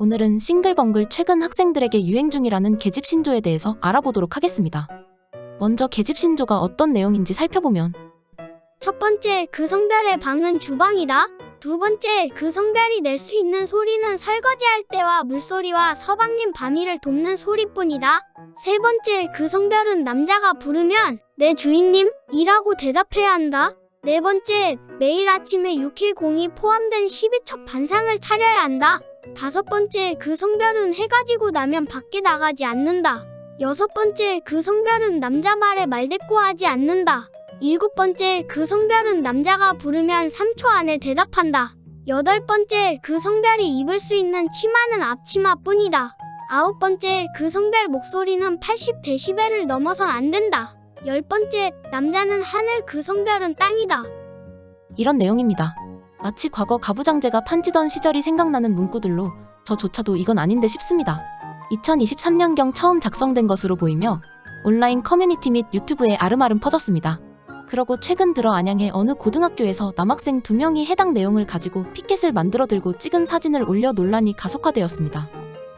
오늘은 싱글벙글 최근 학생들에게 유행 중이라는 계집 신조에 대해서 알아보도록 하겠습니다. 먼저 계집 신조가 어떤 내용인지 살펴보면 첫 번째, 그 성별의 방은 주방이다. 두 번째, 그 성별이 낼 수 있는 소리는 설거지할 때와 물소리와 서방님 밤이를 돕는 소리뿐이다. 세 번째, 그 성별은 남자가 부르면 내 주인님 이라고 대답해야 한다. 네 번째, 매일 아침에 육해공이 포함된 12첩 반상을 차려야 한다. 다섯 번째, 그 성별은 해가 지고 나면 밖에 나가지 않는다. 여섯 번째, 그 성별은 남자 말에 말대꾸하지 않는다. 일곱 번째, 그 성별은 남자가 부르면 3초 안에 대답한다. 여덟 번째, 그 성별이 입을 수 있는 치마는 앞치마뿐이다. 아홉 번째, 그 성별 목소리는 80데시벨을 넘어선 안 된다. 열 번째, 남자는 하늘, 그 성별은 땅이다. 이런 내용입니다. 마치 과거 가부장제가 판지던 시절이 생각나는 문구들로 저조차도 이건 아닌데 싶습니다. 2023년경 처음 작성된 것으로 보이며 온라인 커뮤니티 및 유튜브에 아름아름 퍼졌습니다. 그러고 최근 들어 안양의 어느 고등학교에서 남학생 두 명이 해당 내용을 가지고 피켓을 만들어 들고 찍은 사진을 올려 논란이 가속화되었습니다.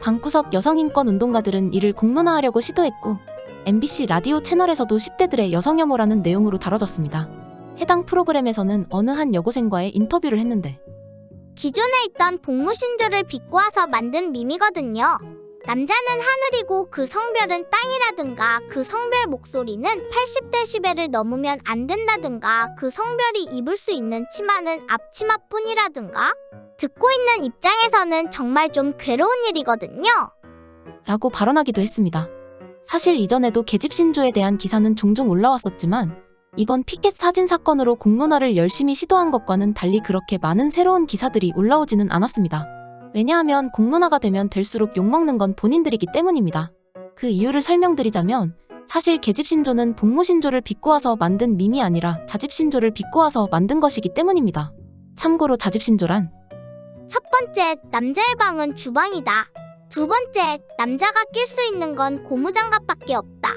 방구석 여성인권 운동가들은 이를 공론화하려고 시도했고 MBC 라디오 채널에서도 10대들의 여성 혐오라는 내용으로 다뤄졌습니다. 해당 프로그램에서는 어느 한 여고생과의 인터뷰를 했는데 기존에 있던 복무신조를 비꼬아서 만든 밈이거든요. 남자는 하늘이고 그 성별은 땅이라든가 그 성별 목소리는 80데시벨을 넘으면 안 된다든가 그 성별이 입을 수 있는 치마는 앞치마뿐이라든가 듣고 있는 입장에서는 정말 좀 괴로운 일이거든요. 라고 발언하기도 했습니다. 사실 이전에도 계집 신조에 대한 기사는 종종 올라왔었지만 이번 피켓 사진 사건으로 공론화를 열심히 시도한 것과는 달리 그렇게 많은 새로운 기사들이 올라오지는 않았습니다. 왜냐하면 공론화가 되면 될수록 욕먹는 건 본인들이기 때문입니다. 그 이유를 설명드리자면 사실 계집 신조는 복무 신조를 비꼬아서 만든 밈이 아니라 자집 신조를 비꼬아서 만든 것이기 때문입니다. 참고로 자집 신조란 첫 번째, 남자의 방은 주방이다. 두 번째, 남자가 낄 수 있는 건 고무장갑밖에 없다.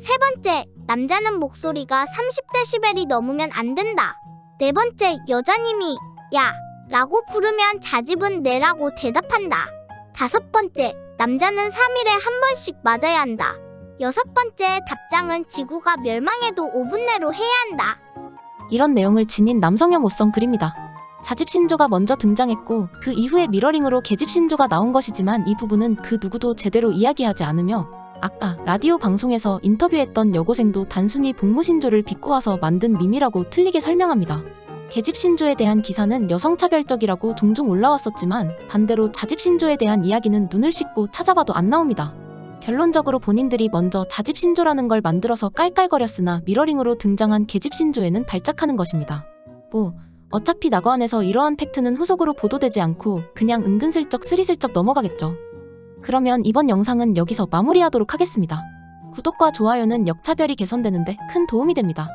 세 번째, 남자는 목소리가 30데시벨이 넘으면 안 된다. 네 번째, 여자님이 야 라고 부르면 자집은 내라고 대답한다. 다섯 번째, 남자는 3일에 한 번씩 맞아야 한다. 여섯 번째, 답장은 지구가 멸망해도 5분 내로 해야 한다. 이런 내용을 지닌 남성혐 오성 글입니다. 자집 신조가 먼저 등장했고 그 이후에 미러링으로 계집 신조가 나온 것이지만 이 부분은 그 누구도 제대로 이야기하지 않으며 아까 라디오 방송에서 인터뷰했던 여고생도 단순히 복무 신조를 비꼬아서 만든 밈이라고 틀리게 설명합니다. 계집 신조에 대한 기사는 여성차별적이라고 종종 올라왔었지만 반대로 자집 신조에 대한 이야기는 눈을 씻고 찾아봐도 안 나옵니다. 결론적으로 본인들이 먼저 자집 신조라는 걸 만들어서 깔깔거렸으나 미러링으로 등장한 계집 신조에는 발작하는 것입니다. 뭐 어차피 낙원에서 이러한 팩트는 후속으로 보도되지 않고 그냥 은근슬쩍 스리슬쩍 넘어가겠죠. 그러면 이번 영상은 여기서 마무리하도록 하겠습니다. 구독과 좋아요는 역차별이 개선되는데 큰 도움이 됩니다.